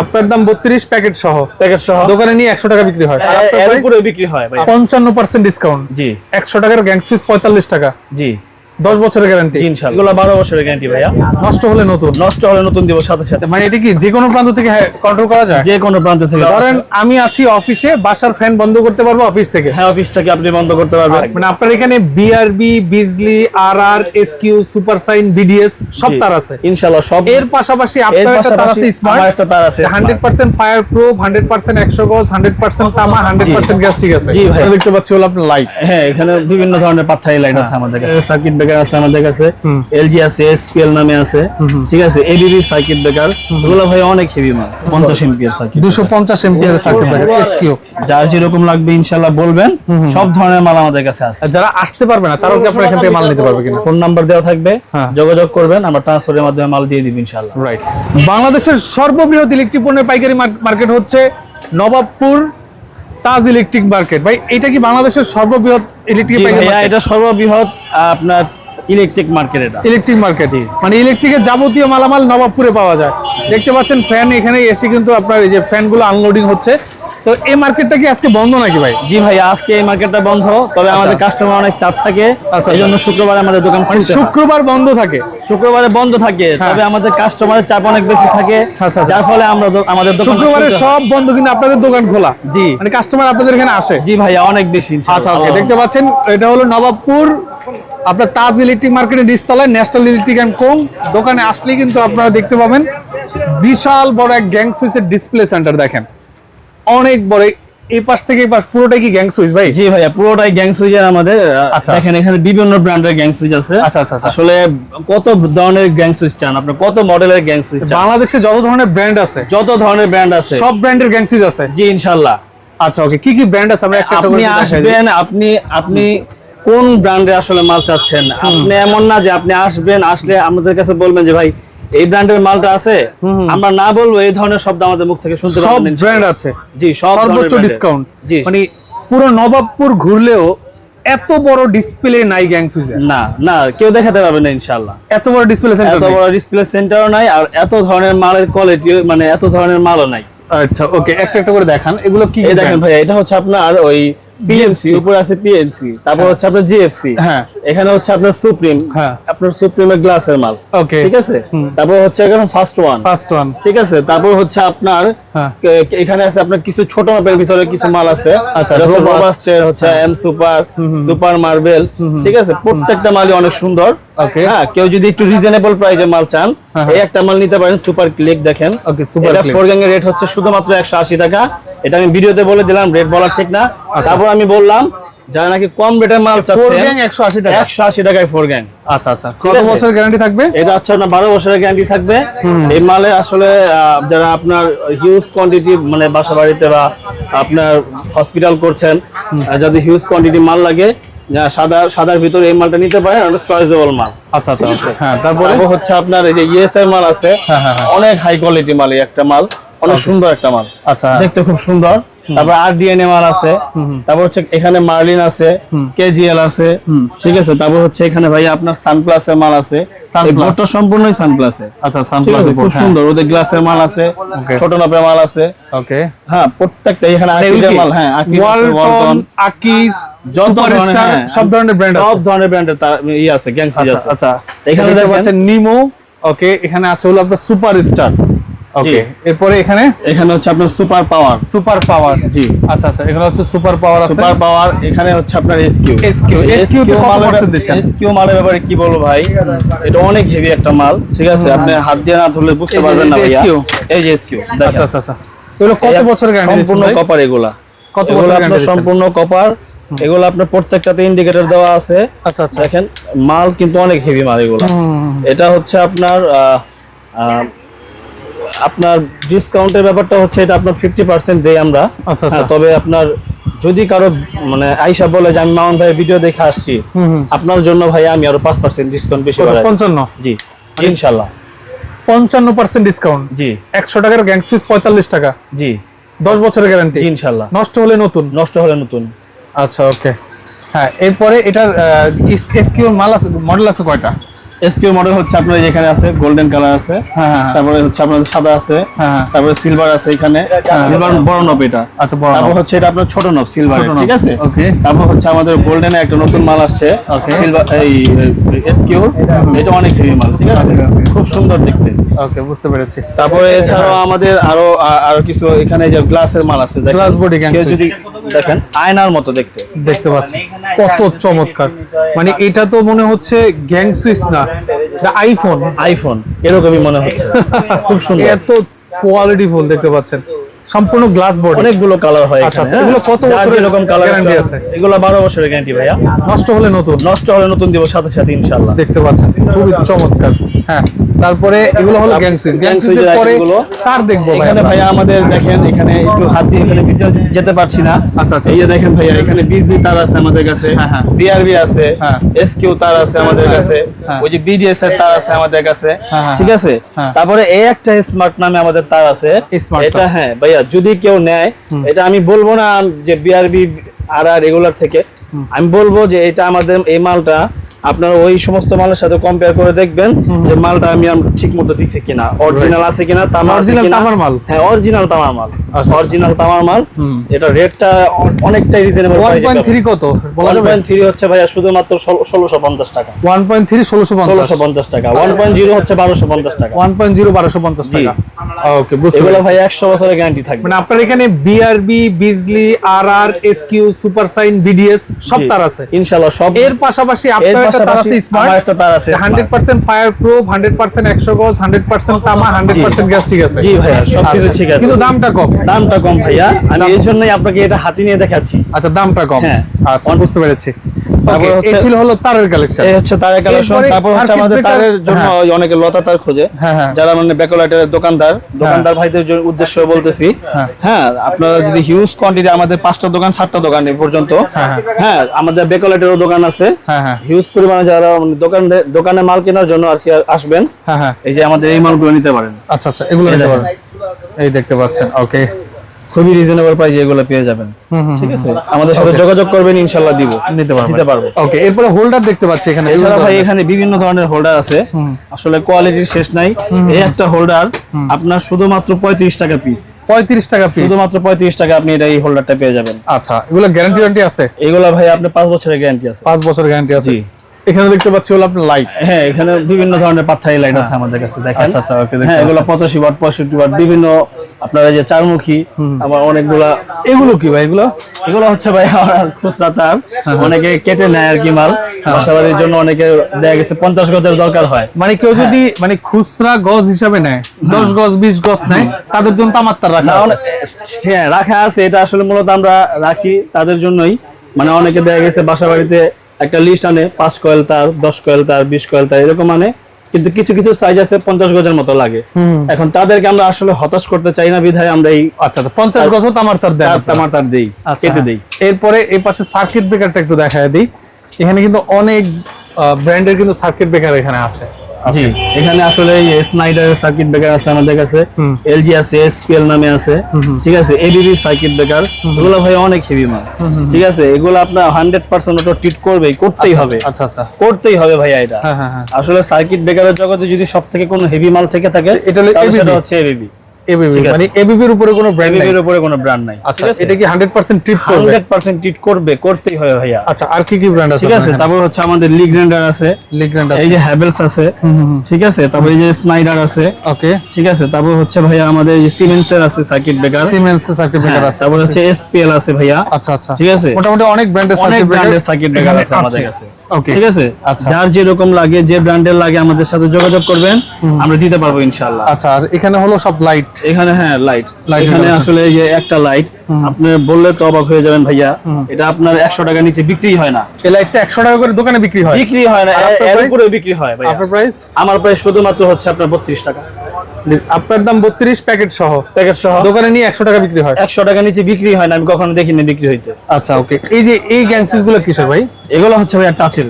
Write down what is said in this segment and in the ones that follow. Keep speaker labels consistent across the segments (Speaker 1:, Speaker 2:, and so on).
Speaker 1: আপনার দাম বত্রিশ প্যাকেট সহ।
Speaker 2: প্যাকেট সহ।
Speaker 1: দোকানে নিয়ে একশো টাকা বিক্রি হয়।
Speaker 2: উপরে বিক্রি হয়
Speaker 1: পঞ্চান্ন পার্সেন্ট ডিসকাউন্ট
Speaker 2: জি।
Speaker 1: একশো টাকার গ্যাং সুইচ পঁয়তাল্লিশ টাকা।
Speaker 2: জি।
Speaker 1: দশ বছরের গ্যারান্টি
Speaker 2: জি ইনশাআল্লাহ। এগুলো বারো বছরের গ্যারান্টি ভাইয়া।
Speaker 1: নষ্ট হলে নতুন।
Speaker 2: নষ্ট হলে নতুন দিব সাথে সাথে।
Speaker 1: মানে এটা কি যে কোনো প্রান্ত থেকে কন্ট্রোল করা যায়?
Speaker 2: যে কোনো প্রান্ত থেকে।
Speaker 1: ধরেন আমি আছি অফিসে বাসার ফ্যান বন্ধ করতে পারব অফিস থেকে।
Speaker 2: হ্যাঁ অফিসটাকে আপনি বন্ধ করতে পারবেন।
Speaker 1: মানে আপনার এখানে BRB Bijli R R S Q super sign BDS সব তার আছে।
Speaker 2: ইনশাআল্লাহ সব।
Speaker 1: এর পাশাপাশি আপনার একটা তার আছে স্মার্ট
Speaker 2: একটা তার আছে
Speaker 1: hundred percent fireproof hundred percent একশো গজ হান্ড্রেড পার্সেন্ট তামা হান্ড্রেড পার্সেন্ট গ্যাস ঠিক আছে।
Speaker 2: জি ভাই।
Speaker 1: দেখতে পাচ্ছি হলো আপনার লাইট
Speaker 2: হ্যাঁ এখানে বিভিন্ন ধরনের পাত্থাই লাইট আছে আমাদের কাছে। সার্কিট ব্রেকার আছে আমাদের কাছে। এলজি আছে এসপিএল নামে আছে। ঠিক আছে এবিবি সার্কিট ব্রেকার এগুলো ভাই অনেক হেভি মাল পঞ্চাশ এমপিয়ার সার্কিট
Speaker 1: দুশো পঞ্চাশ ampere circuit breaker S Q
Speaker 2: যার যেরকম লাগবে ইনশাল্লাহ বলবেন। সব ধরনের মাল আমাদের কাছে আছে।
Speaker 1: যারা আসতে পারবে না তারাও কি আপনার এখান থেকে মাল নিতে পারবে কিনা?
Speaker 2: ফোন নাম্বার দেওয়া থাকবে
Speaker 1: হ্যাঁ।
Speaker 2: যোগাযোগ করবেন আমরা ট্রান্সফারের মাধ্যমে মাল দিয়ে দিব ইনশাল্লাহ
Speaker 1: রাইট বাংলাদেশের সর্ববৃহৎ ইলেকট্রিক পণ্যের পাইকারি মার্কেট হচ্ছে নবাবপুর তাজ ইলেকট্রিক মার্কেট ভাই এটা কি বাংলাদেশের সর্ববৃহৎ ইলেকট্রিক
Speaker 2: এটা সর্ববৃহৎ আপনার ইলেকট্রিক মার্কেট এটা।
Speaker 1: ইলেকট্রিক মার্কেট মানে ইলেকট্রিকের যাবতীয় মালামাল নবাবপুরে পাওয়া যায়। দেখতে পাচ্ছেন ফ্যান এখানে এসে কিন্তু আপনার এই যে ফ্যানগুলো আনলোডিং হচ্ছে। তো এই মার্কেটটা কি আজকে বন্ধ নাকি ভাই?
Speaker 2: জি ভাই আজকে এই মার্কেটটা বন্ধ তবে আমাদের কাস্টমার অনেক চাপ থাকে
Speaker 1: আচ্ছা,
Speaker 2: এই জন্য শুক্রবার আমাদের দোকান খুলতে
Speaker 1: শুক্রবার বন্ধ থাকে?
Speaker 2: শুক্রবারে বন্ধ থাকে তবে আমাদের কাস্টমারের চাপ অনেক বেশি থাকে
Speaker 1: হ্যাঁ। আচ্ছা, আচ্ছা।
Speaker 2: যার ফলে আমরা আমাদের দোকান
Speaker 1: শুক্রবারে সব বন্ধ কিন্তু আপনাদের দোকান খোলা?
Speaker 2: জি।
Speaker 1: মানে কাস্টমার আপনাদের এখানে আসে?
Speaker 2: জি ভাইয়া অনেক বেশি
Speaker 1: আচ্ছা ওকে দেখতে পাচ্ছেন এটা হলো নবাবপুর আপনার তাজ ইলেকট্রিক মার্কেটের নিচতলায় ন্যাশনাল ইলেকট্রিক অ্যান্ড কোং দোকানে আসলেই কিন্তু আপনারা দেখতে পাবেন বিশাল বড় এক গ্যাং সুইচের ডিসপ্লে সেন্টার দেখেন। অনেক বড়। এই পাশ থেকে এই পাশ পুরোটাই কি গ্যাং সুইচ ভাই?
Speaker 2: জি ভাইয়া পুরোটাই গ্যাং সুইচের আমাদের
Speaker 1: আচ্ছা।
Speaker 2: দেখেন এখানে বিভিন্ন ব্র্যান্ডের গ্যাং সুইচ আছে।
Speaker 1: আচ্ছা, আচ্ছা, আচ্ছা।
Speaker 2: আসলে কত ধরনের গ্যাং সুইচ চান আপনার? কত মডেলের গ্যাং সুইচ চান?
Speaker 1: বাংলাদেশে যত ধরনের ব্র্যান্ড আছে
Speaker 2: যত ধরনের ব্র্যান্ড আছে।
Speaker 1: সব ব্র্যান্ডের গ্যাং সুইচ আছে।
Speaker 2: জি ইনশাআল্লাহ
Speaker 1: আচ্ছা ওকে কি কি ব্র্যান্ড আছে আমরা একটা
Speaker 2: আপনি। আসবেন আপনি আপনি কোন ব্র্যান্ডে আসলে মাল চাচ্ছেন? আপনি এমন না যে আপনি আসবেন আসলে আমাদের কাছে বলবেন যে ভাই এই ব্র্যান্ডের মালটা আছে? আমরা না বলব এই ধরনের শব্দ আমাদের মুখ থেকে শুনতে
Speaker 1: সব ব্র্যান্ড আছে।
Speaker 2: জি
Speaker 1: সর্বোচ্চ ডিসকাউন্ট
Speaker 2: জি।
Speaker 1: মানে পুরো নবাবপুর ঘুরলেও এত বড় ডিসপ্লে নাই গ্যাং সুইচের
Speaker 2: না না কেউ দেখাতে পারবে না ইনশাআল্লাহ।
Speaker 1: এত বড় ডিসপ্লে সেন্টার
Speaker 2: এত বড় ডিসপ্লে সেন্টারও নাই আর এত ধরনের মালের কোয়ালিটি মানে এত ধরনের মালও নাই।
Speaker 1: আচ্ছা ওকে একটা একটা করে দেখান। এগুলো কি
Speaker 2: দেখেন ভাই এটা হচ্ছে আপনার ওই উপরে আছে পিএনসি তারপর হচ্ছে আপনার জিএফসি
Speaker 1: হ্যাঁ।
Speaker 2: এখানে হচ্ছে আপনার সুপ্রিম
Speaker 1: হ্যাঁ।
Speaker 2: আপনার সুপ্রিমের গ্লাসের মাল
Speaker 1: Okay.
Speaker 2: ঠিক আছে? তারপর হচ্ছে এখানে ফার্স্ট ওয়ান
Speaker 1: ফার্স্ট ওয়ান
Speaker 2: ঠিক আছে? তারপর হচ্ছে আপনার
Speaker 1: হ্যাঁ।
Speaker 2: এখানে আছে আপনার কিছু ছোট মাপের ভিতরে কিছু মাল আছে।
Speaker 1: আচ্ছা।
Speaker 2: রোবাস্টের হচ্ছে এম সুপার সুপার মার্বেল ঠিক আছে? প্রত্যেকটা মালই অনেক সুন্দর।
Speaker 1: Okay.
Speaker 2: হ্যাঁ কেউ যদি একটু রিজনেবল প্রাইসে মাল চান
Speaker 1: হ্যাঁ,
Speaker 2: এই একটা মাল নিতে পারেন সুপার ক্লিক দেখেন।
Speaker 1: Okay, Super
Speaker 2: এটা ফোর গ্যাং এর রেট হচ্ছে শুধুমাত্র একশো আশি টাকা। এটা আমি ভিডিওতে বলে দিলাম রেট বলা ঠিক না।
Speaker 1: আচ্ছা।
Speaker 2: তারপর আমি বললাম যারা নাকি কম রেটের মাল চাচ্ছেন
Speaker 1: গ্যাং একশো আশি টাকা।
Speaker 2: একশো আশি টাকায় ফোর গ্যাং
Speaker 1: আচ্ছা আচ্ছা। কত। গ্যারান্টি থাকবে?
Speaker 2: এটা বছরের গ্যারান্টি থাকবে। এই মালে আসলে যারা আপনার হিউজ কোয়ান্টিটি মানে বাসা বাড়িতে বা আপনার হসপিটাল করছেন আহ, যদি হিউজ কোয়ান্টিটি মাল লাগে সাদা সাদার ভিতরে এই মালটা নিতে পারেন চয়েসেবল মাল।
Speaker 1: আচ্ছা আচ্ছা হ্যাঁ তারপরে?
Speaker 2: হচ্ছে আপনার এই যে ইএসআই মাল আছে
Speaker 1: হ্যাঁ, হ্যাঁ, হ্যাঁ।
Speaker 2: অনেক হাই কোয়ালিটি মাল একটা মাল। অনেক সুন্দর একটা মাল।
Speaker 1: আচ্ছা।
Speaker 2: দেখতে খুব সুন্দর। তারপর আর ডিএনএ মাল আছে। তারপর হচ্ছে এখানে মার্লিন আছে কেজিএল আছে। ঠিক আছে? তারপর হচ্ছে এখানে ভাই আপনার সানপ্লাস এর মাল আছে। বোর্ডটা সম্পূর্ণই সানপ্লাস এর।
Speaker 1: আচ্ছা সানপ্লাস
Speaker 2: খুব সুন্দর। ওদের গ্লাসের মাল আছে ছোট নাপের মাল আছে।
Speaker 1: ওকে
Speaker 2: হ্যাঁ প্রত্যেকটা এখানে আকিজের মাল হ্যাঁ আকিজ
Speaker 1: ওয়ালটন আকিস
Speaker 2: যত
Speaker 1: সুপারস্টার
Speaker 2: হ্যাঁ,
Speaker 1: সব ধরনের ব্র্যান্ড
Speaker 2: সব ধরনের ব্র্যান্ডের ই আছে গ্যাংসি
Speaker 1: আচ্ছা
Speaker 2: আছে।
Speaker 1: আচ্ছা।
Speaker 2: এখানে
Speaker 1: দেখতে পাচ্ছেন নিমো ওকে এখানে আছে হলো আপনার সুপার স্টার ওকে এরপরে এখানে?
Speaker 2: এখানে হচ্ছে আপনার সুপার পাওয়ার
Speaker 1: সুপার পাওয়ার
Speaker 2: জি।
Speaker 1: আচ্ছা আচ্ছা এখানে হচ্ছে সুপার পাওয়ার আছে।
Speaker 2: সুপার পাওয়ার এখানে হচ্ছে আপনার এসকিউ
Speaker 1: SQ SQ তে কত percent দিচ্ছেন?
Speaker 2: এসকিউ মালের ব্যাপারে কি বলব ভাই? এটা অনেক হেভি একটা মাল ঠিক আছে? আপনি হাত দিয়ে না ধরলে বুঝতে পারবেন না ভাইয়া। এই যে এসকিউ
Speaker 1: আচ্ছা আচ্ছা আচ্ছা এগুলো কত বছরের গ্যারান্টি
Speaker 2: সম্পূর্ণ কপার এগুলা।
Speaker 1: কত
Speaker 2: আপনার সম্পূর্ণ কপার এগুলো আপনার প্রত্যেকটাতে ইন্ডিকেটর দেওয়া আছে।
Speaker 1: আচ্ছা আচ্ছা।
Speaker 2: দেখেন মাল কিন্তু অনেক হেভি মাল এগুলো। এটা হচ্ছে আপনার আহ, আপনার ডিসকাউন্টের ব্যাপারটা হচ্ছে এটা আপনার ফিফটি পার্সেন্ট দেই আমরা।
Speaker 1: আচ্ছা, আচ্ছা।
Speaker 2: হ্যাঁ, তবে আপনার যদি কারও মানে আইসা বলে যে আমি মামুন ভাইয়ের ভিডিও দেখে আসছি। আপনার জন্য ভাই আমি আরও পাঁচ পার্সেন্ট ডিসকাউন্ট বেশি বাড়াই।
Speaker 1: পঞ্চান্ন?
Speaker 2: জি ইনশাল্লাহ।
Speaker 1: পঞ্চান্ন পার্সেন্ট ডিসকাউন্ট
Speaker 2: জি।
Speaker 1: একশো টাকার গ্যাং সুইচ পঁয়তাল্লিশ টাকা?
Speaker 2: জি।
Speaker 1: দশ বছরের গ্যারান্টি
Speaker 2: ইনশাল্লাহ।
Speaker 1: নষ্ট হলে নতুন?
Speaker 2: নষ্ট হলে নতুন।
Speaker 1: আচ্ছা ওকে হ্যাঁ এরপরে এটার মাল আছে মডেল আছে কয়টা?
Speaker 2: এসকিউ মডেল হচ্ছে আপনার এখানে আছে গোল্ডেন কালার আছে।
Speaker 1: হ্যাঁ হ্যাঁ
Speaker 2: তারপরে হচ্ছে আপনার সাদা আছে
Speaker 1: হ্যাঁ।
Speaker 2: তারপরে সিলভার আছে এখানে। সিলভার বড় নব এটা।
Speaker 1: আচ্ছা বড়
Speaker 2: তারপর হচ্ছে এটা আপনার ছোট নব সিলভার ঠিক আছে. তারপর হচ্ছে আমাদের গোল্ডেনে একটা নতুন মাল আসছে। সিলভার এই এসকিউ এটা অনেক হেভি মাল ঠিক আছে. খুব সুন্দর দেখতে।
Speaker 1: ওকে বুঝতে পেরেছি।
Speaker 2: তারপরে এছাড়াও আমাদের আরও আরও কিছু এখানে যে গ্লাসের মাল আছে
Speaker 1: body gang
Speaker 2: কেউ যদি দেখেন আয়নার মতো দেখতে।
Speaker 1: দেখতে পাচ্ছি। কত চমৎকার। মানে এটা তো মনে হচ্ছে গ্যাং সুইচ না এটা আইফোন।
Speaker 2: আইফোন এরকমই মনে হচ্ছে। খুব সুন্দর।
Speaker 1: এত কোয়ালিটি ফুল দেখতে পাচ্ছেন। সম্পূর্ণ গ্লাস বডি
Speaker 2: অনেকগুলো কালার হয়
Speaker 1: আচ্ছা, আচ্ছা, এগুলো কত
Speaker 2: যার
Speaker 1: বছরের
Speaker 2: যেরকম কালার
Speaker 1: guarantee আছে?
Speaker 2: এগুলো বারো বছরের গ্যারান্টি ভাইয়া।
Speaker 1: নষ্ট হলে নতুন?
Speaker 2: নষ্ট হলে নতুন দিব সাথে সাথে ইনশাল্লাহ
Speaker 1: দেখতে পাচ্ছেন খুবই চমৎকার। হ্যাঁ। তারপরে এগুলো হলো গ্যাং সুইচ গ্যাং সুইচের পরে। তার দেখব
Speaker 2: এখানে। ভাইয়া আমাদের দেখেন এখানে একটু হাত দিয়ে এখানে যেতে পারছি না
Speaker 1: আচ্ছা, আচ্ছা।
Speaker 2: এই যে দেখেন ভাইয়া এখানে বিজলি তার আছে আমাদের কাছে
Speaker 1: হ্যাঁ, হ্যাঁ।
Speaker 2: বিআরবি আছে
Speaker 1: হ্যাঁ।
Speaker 2: এসকিউ তার আছে আমাদের কাছে
Speaker 1: হ্যাঁ।
Speaker 2: ওই যে বিডিএস এর তার আছে আমাদের কাছে
Speaker 1: হ্যাঁ, হ্যাঁ,
Speaker 2: ঠিক আছে
Speaker 1: হ্যাঁ।
Speaker 2: তারপরে এই একটা স্মার্ট নামে আমাদের তার আছে
Speaker 1: Smart
Speaker 2: এটা হ্যাঁ ভাইয়া যদি কেউ নেয় এটা আমি বলব না যে বিআরবি আর আর রেগুলার থেকে আমি বলব যে এটা আমাদের এই মালটা আপনার ওই সমস্ত মালের সাথে কম্পেয়ার করে দেখবেন যে মালটা আমি ঠিক মতো দিছে কিনা অরিজিনাল আছে কিনা।
Speaker 1: তামার মাল?
Speaker 2: হ্যাঁ অরিজিনাল তামার মাল।
Speaker 1: আচ্ছা।
Speaker 2: অরিজিনাল তামার মাল। এটা রেটটা অনেকটাই রিজনেবল
Speaker 1: 1.3 কত?
Speaker 2: 1.3 হচ্ছে ভাইয়া শুধুমাত্র 1650 টাকা।
Speaker 1: 1.3 1650
Speaker 2: 1650 টাকা। 1.0 হচ্ছে 1250 টাকা।
Speaker 1: 1.0 1250
Speaker 2: জি।
Speaker 1: টাকা। ওকে বুঝতে
Speaker 2: এগুলো ভাই 100 বছরের গ্যারান্টি থাকবে।
Speaker 1: মানে আপনার এখানে BRB Bijli RR SQ super sign BDS সব তার আছে।
Speaker 2: ইনশাআল্লাহ সব
Speaker 1: এর পাশাপাশি আপনার একটা তার আছে স্মার্ট
Speaker 2: একটা তার আছে
Speaker 1: hundred percent fireproof hundred percent একশো গজ হান্ড্রেড পার্সেন্ট তামা হান্ড্রেড পার্সেন্ট গ্যাস ঠিক আছে।
Speaker 2: জি ভাইয়া সবকিছু
Speaker 1: আচ্ছা,
Speaker 2: ঠিক আছে।
Speaker 1: কিন্তু দামটা কম।
Speaker 2: দামটা কম ভাইয়া। আমি এই জন্যই আপনাকে এটা হাতি নিয়ে দেখাচ্ছি।
Speaker 1: আচ্ছা দামটা কম।
Speaker 2: হ্যাঁ।
Speaker 1: আচ্ছা বুঝতে পেরেছি।
Speaker 2: তারপর হচ্ছে-
Speaker 1: ছিল হলো তারের কালেকশন
Speaker 2: এই হচ্ছে তারের কালেকশন তারপর হচ্ছে আমাদের
Speaker 1: breaker-
Speaker 2: তারের জন্য
Speaker 1: হ্যাঁ।
Speaker 2: অনেকে লতা তার খোঁজে।
Speaker 1: হ্যাঁ, হ্যাঁ।
Speaker 2: যারা মানে ব্যাকলাইটের দোকানদার দোকানদার ভাইদের উদ্দেশ্য বলতেছি
Speaker 1: হ্যাঁ।
Speaker 2: আপনারা যদি হিউজ কোয়ান্টিটি আমাদের পাঁচটা দোকান সাতটা দোকান পর্যন্ত। হ্যাঁ আমাদের ব্যাকলাইটেরও দোকান আছে। হিউজ পরিমাণে যারা মানে দোকান দোকানে মাল কেনার জন্য আর কি আসবেন এই যে আমাদের এই মালগুলো নিতে পারেন।
Speaker 1: আচ্ছা আচ্ছা এগুলো নিতে পারেন। এই দেখতে পাচ্ছেন ওকে
Speaker 2: খুবই রিজনেবল প্রাইসে এগুলো পেয়ে যাবেন। ঠিক আছে? আমাদের সাথে যোগাযোগ করবেন ইনশাল্লাহ দিব।
Speaker 1: নিতে পারবেন
Speaker 2: দিতে পারব।
Speaker 1: ওকে এরপরে হোল্ডার দেখতে পাচ্ছি এখানে।
Speaker 2: এছাড়া ভাই এখানে বিভিন্ন ধরনের হোল্ডার আছে। আসলে কোয়ালিটির শেষ নাই। এই একটা হোল্ডার আপনার শুধুমাত্র পঁয়ত্রিশ টাকা পিস
Speaker 1: পঁয়ত্রিশ টাকা পিস
Speaker 2: শুধুমাত্র পঁয়ত্রিশ টাকা আপনি এটা এই হোল্ডারটা পেয়ে যাবেন।
Speaker 1: আচ্ছা এগুলো গ্যারান্টি ওয়ারেন্টি আছে?
Speaker 2: এগুলা ভাই আপনার পাঁচ বছরের গ্যারান্টি আছে।
Speaker 1: পাঁচ বছরের গ্যারান্টি আছে। এখানে দেখতে পাচ্ছি হলো আপনার লাইট
Speaker 2: হ্যাঁ এখানে বিভিন্ন ধরনের পাত্থাই লাইট আছে আমাদের কাছে দেখেন।
Speaker 1: আচ্ছা, আচ্ছা, okay, দেখতে
Speaker 2: হ্যাঁ এগুলো পঁচাশি ওয়াট পঁয়ষট্টি ওয়াট বিভিন্ন আপনার যে চারমুখী আবার অনেকগুলা
Speaker 1: এগুলো কি ভাই এগুলো?
Speaker 2: এগুলো হচ্ছে ভাই আমার খুচরা তার। অনেকে কেটে নেয় আর কি মাল। বাসাবাড়ির জন্য অনেকে দেখা গেছে পঞ্চাশ গজের দরকার হয়।
Speaker 1: মানে কেউ যদি মানে খুচরা গজ হিসাবে নেয় দশ গজ বিশ গজ নেয় তাদের জন্য তামার তার রাখা
Speaker 2: হ্যাঁ রাখা আছে এটা আসলে মূলত আমরা রাখি তাদের জন্যই। মানে অনেকে দেখা গেছে বাসা বাড়িতে একটা লিস্ট আনে পাঁচ কয়েল তার দশ কয়েল তার বিশ কয়েল তার এরকম আনে। কিন্তু কিছু কিছু সাইজ আছে পঞ্চাশ গজের মতো লাগে। এখন তাদেরকে আমরা আসলে হতাশ করতে চাই না বিধায় আমরা এই
Speaker 1: আচ্ছা পঞ্চাশ গজ তামার তার
Speaker 2: দেয় তামার তার দিই
Speaker 1: আচ্ছা,
Speaker 2: কেটে। দিই।
Speaker 1: এরপরে এই পাশে সার্কিট ব্রেকারটা একটু দেখা দিই। এখানে কিন্তু অনেক ব্র্যান্ডের কিন্তু সার্কিট ব্রেকার এখানে আছে।
Speaker 2: জি এখানে আসলে স্নাইডার সার্কিট ব্রেকার আছে আমাদের কাছে। এলজি আছে এসপিএল নামে আছে। ঠিক আছে এবিবি সার্কিট ব্রেকার এগুলো ভাই অনেক হেভি মাল। ঠিক আছে এগুলো আপনার হান্ড্রেড পার্সেন্ট অটো ট্রিট করবেই করতেই হবে।
Speaker 1: আচ্ছা আচ্ছা।
Speaker 2: করতেই হবে ভাইয়া এটা।
Speaker 1: হ্যাঁ হ্যাঁ হ্যাঁ।
Speaker 2: আসলে সার্কিট ব্রেকারের জগতে যদি সব থেকে কোনো হেভি মাল থেকে থাকে
Speaker 1: এটা
Speaker 2: হচ্ছে এবিবি
Speaker 1: এবিবি মানে এবিবির উপরে কোনো ব্র্যান্ড নেই।
Speaker 2: এবিবির উপরে কোনো ব্র্যান্ড নাই
Speaker 1: আচ্ছা এটা কি হান্ড্রেড পার্সেন্ট ট্রিপ করবে?
Speaker 2: হান্ড্রেড পার্সেন্ট ট্রিট করবে করতেই হবে ভাইয়া।
Speaker 1: আচ্ছা আর কি কি ব্র্যান্ড আছে
Speaker 2: ঠিক আছে তারপর হচ্ছে আমাদের লিগ আছে।
Speaker 1: লিগ্র্যান্ড
Speaker 2: এই যে হ্যাভেলস আছে ঠিক আছে? তারপর এই যে স্নাইডার আছে।
Speaker 1: ওকে
Speaker 2: ঠিক আছে তারপর হচ্ছে ভাইয়া আমাদের এই সিমেন্সের আছে circuit breaker
Speaker 1: Siemens circuit breaker আছে।
Speaker 2: তারপর হচ্ছে এসপিএল আছে ভাইয়া।
Speaker 1: আচ্ছা আচ্ছা।
Speaker 2: ঠিক আছে?
Speaker 1: মোটামুটি অনেক ব্র্যান্ডের সার্কিট ব্রেকার
Speaker 2: সার্কিট আছে আমাদের কাছে।
Speaker 1: ওকে
Speaker 2: ঠিক আছে?
Speaker 1: আচ্ছা।
Speaker 2: যার যেরকম লাগে যে ব্র্যান্ডের লাগে আমাদের সাথে যোগাযোগ করবেন আমরা দিতে পারব ইনশাআল্লাহ।
Speaker 1: আচ্ছা আর এখানে হলো সব লাইট
Speaker 2: এখানে হ্যাঁ লাইট এখানে আসলে এই যে একটা লাইট আপনি বললে তো অবাক হয়ে যাবেন ভাইয়া। এটা আপনার একশো টাকা নিচে বিক্রি হয় না।
Speaker 1: এই লাইটটা একশো টাকা করে দোকানে বিক্রি হয়?
Speaker 2: বিক্রি হয় না। এর উপরে বিক্রি হয় ভাইয়া।
Speaker 1: আপনার প্রাইস
Speaker 2: আমার প্রায় শুধুমাত্র হচ্ছে আপনার বত্রিশ টাকা।
Speaker 1: আপনার দাম বত্রিশ প্যাকেট সহ।
Speaker 2: প্যাকেট সহ।
Speaker 1: দোকানে নিয়ে একশো টাকা বিক্রি হয়।
Speaker 2: একশো টাকা নিচে বিক্রি হয় না আমি কখনো দেখিনি বিক্রি হইতে।
Speaker 1: আচ্ছা ওকে এই যে এই গ্যাংসিসগুলো কিসের ভাই?
Speaker 2: এগুলো হচ্ছে ভাইয়া টাচের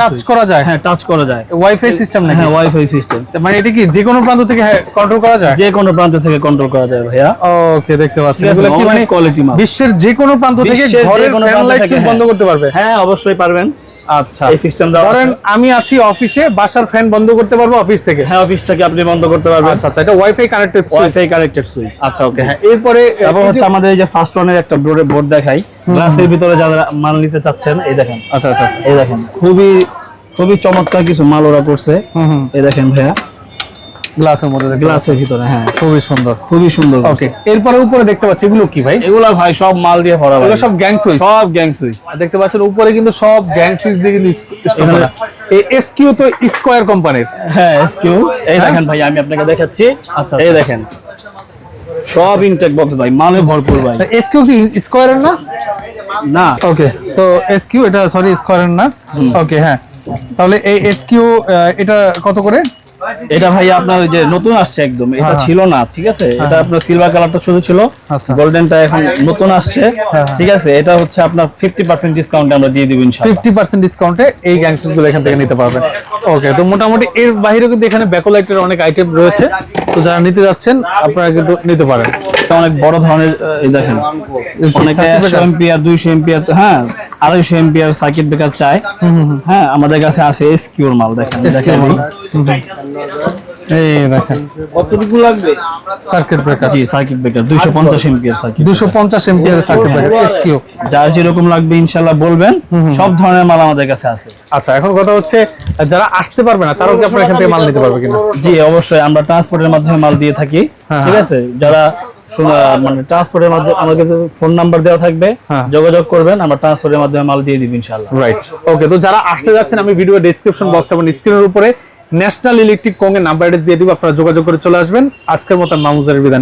Speaker 1: টাচ করা যায়?
Speaker 2: হ্যাঁ টাচ করা যায়।
Speaker 1: ওয়াইফাই সিস্টেম নাকি?
Speaker 2: হ্যাঁ ওয়াইফাই সিস্টেম
Speaker 1: মানে এটা কি যে কোনো প্রান্ত থেকে কন্ট্রোল করা যায়?
Speaker 2: যে কোনো প্রান্ত থেকে কন্ট্রোল করা যায় ভাইয়া।
Speaker 1: ওকে দেখতে পাচ্ছেন এগুলো কি মানে
Speaker 2: quality মাল।
Speaker 1: বিশ্বের যে কোনো প্রান্ত থেকে ঘরের
Speaker 2: কোনো
Speaker 1: ফ্যান লাইট বন্ধ
Speaker 2: হ্যাঁ।
Speaker 1: করতে পারবে?
Speaker 2: হ্যাঁ অবশ্যই পারবেন। আচ্ছা। এই সিস্টেম
Speaker 1: ধরেন আমি আছি অফিসে বাসার ফ্যান বন্ধ করতে পারব অফিস থেকে।
Speaker 2: হ্যাঁ অফিস থেকে আপনি বন্ধ করতে পারবেন।
Speaker 1: আচ্ছা আচ্ছা এটা wifi connected
Speaker 2: wifi connected switch
Speaker 1: আচ্ছা ওকে হ্যাঁ এরপরে
Speaker 2: তারপর হচ্ছে আমাদের এই যে ফার্স্ট ওয়ানের একটা বোর্ডে বোর্ড দেখাই। গ্লাসের ভিতরে যারা মাল নিতে চাচ্ছেন এই দেখেন।
Speaker 1: আচ্ছা আচ্ছা আচ্ছা।
Speaker 2: এই দেখেন খুবই খুবই চমৎকার কিছু মাল ওরা করছে। এই দেখেন ভাইয়া।
Speaker 1: গ্লাসের মধ্যে দেখতে
Speaker 2: গ্লাসের ভিতরে হ্যাঁ।
Speaker 1: খুবই সুন্দর।
Speaker 2: খুবই সুন্দর
Speaker 1: ওকে এরপরে উপরে দেখতে পাচ্ছি এগুলো কি ভাই?
Speaker 2: এগুলা ভাই সব মাল দিয়ে ভরা
Speaker 1: এগুলো সব গ্যাং সুইচ
Speaker 2: সব গ্যাং সুইচ
Speaker 1: দেখতে পাচ্ছেন উপরে কিন্তু সব গ্যাং সুইচ দিয়ে কিন্তু এই এসকিউ তো স্কয়ার কোম্পানির
Speaker 2: হ্যাঁ এসকিউ এই দেখেন ভাই আমি আপনাকে দেখাচ্ছি।
Speaker 1: আচ্ছা,
Speaker 2: এই দেখেন। সব ইনটেক বক্স ভাই মালে ভরপুর ভাই।
Speaker 1: এসকিউ কি স্কয়ারের না?
Speaker 2: না।
Speaker 1: ওকে তো এসকিউ এটা সরি স্কয়ারের না? ওকে হ্যাঁ। তাহলে এই এসকিউ এটা কত করে?
Speaker 2: এটা ভাই আপনার ওই যে নতুন আসছে একদম। এটা
Speaker 1: হ্যাঁ।
Speaker 2: ছিল না ঠিক আছে? এটা আপনার সিলভার কালারটা শুধু ছিল।
Speaker 1: আচ্ছা।
Speaker 2: গোল্ডেনটা এখন নতুন আসছে।
Speaker 1: হ্যাঁ।
Speaker 2: ঠিক আছে? এটা হচ্ছে আপনার ফিফটি পার্সেন্ট ডিসকাউন্ট আমরা দিয়ে দিব ইনশাআল্লাহ।
Speaker 1: ফিফটি পার্সেন্ট ডিসকাউন্টে এই গ্যাংগুলো এখান থেকে নিতে পারবেন। ওকে তো মোটামুটি এর বাইরেও কিন্তু এখানে ব্যাকোলাইটের অনেক আইটেম রয়েছে। তো যারা নিতে যাচ্ছেন আপনারা কিন্তু নিতে পারেন।
Speaker 2: এটা অনেক বড় ধরনের এই দেখেন। অনেকে
Speaker 1: circuit
Speaker 2: একশো
Speaker 1: breaker?
Speaker 2: এম্পিয়ার দুইশো এম্পিয়ার হ্যাঁ। আড়াইশো এম্পিয়ার সার্কিট ব্রেকার চায় হ্যাঁ আমাদের কাছে আছে এসকিউর মাল দেখেন দেখেন।
Speaker 1: এই দেখেন।
Speaker 2: কতটুকু লাগবে?
Speaker 1: সার্কিট ব্রেকার
Speaker 2: জি সার্কিট ব্রেকার দুইশো পঞ্চাশ এম্পিয়ার সার্কিট
Speaker 1: দুশো পঞ্চাশ এমপিএর সার্কিট ব্রেকার এসকিউ
Speaker 2: যার যেরকম লাগবে ইনশাল্লাহ বলবেন। সব ধরনের মাল আমাদের কাছে আছে।
Speaker 1: আচ্ছা এখন কথা হচ্ছে যারা আসতে পারবে না তারাও কি আপনার এখান থেকে মাল নিতে পারবে কিনা?
Speaker 2: জি অবশ্যই আমরা ট্রান্সপোর্টের মাধ্যমে মাল দিয়ে থাকি।
Speaker 1: হ্যাঁ,
Speaker 2: ঠিক আছে? যারা মানে ট্রান্সপোর্টের মাধ্যমে আমাদের ফোন নাম্বার দেওয়া থাকবে।
Speaker 1: হ্যাঁ।
Speaker 2: যোগাযোগ করবেন আমরা ট্রান্সপোর্টের মাধ্যমে মাল দিয়ে দিব ইনশাল্লাহ
Speaker 1: রাইট ওকে তো যারা আসতে যাচ্ছেন আমি ভিডিও ডেসক্রিপশন বক্স এবং স্ক্রিনের উপরে ন্যাশনাল ইলেকট্রিক কং এর নাম্বার দিয়ে দিব আপনারা যোগাযোগ করে চলে আসবেন। আজকের মতো মামুজারের বিদায়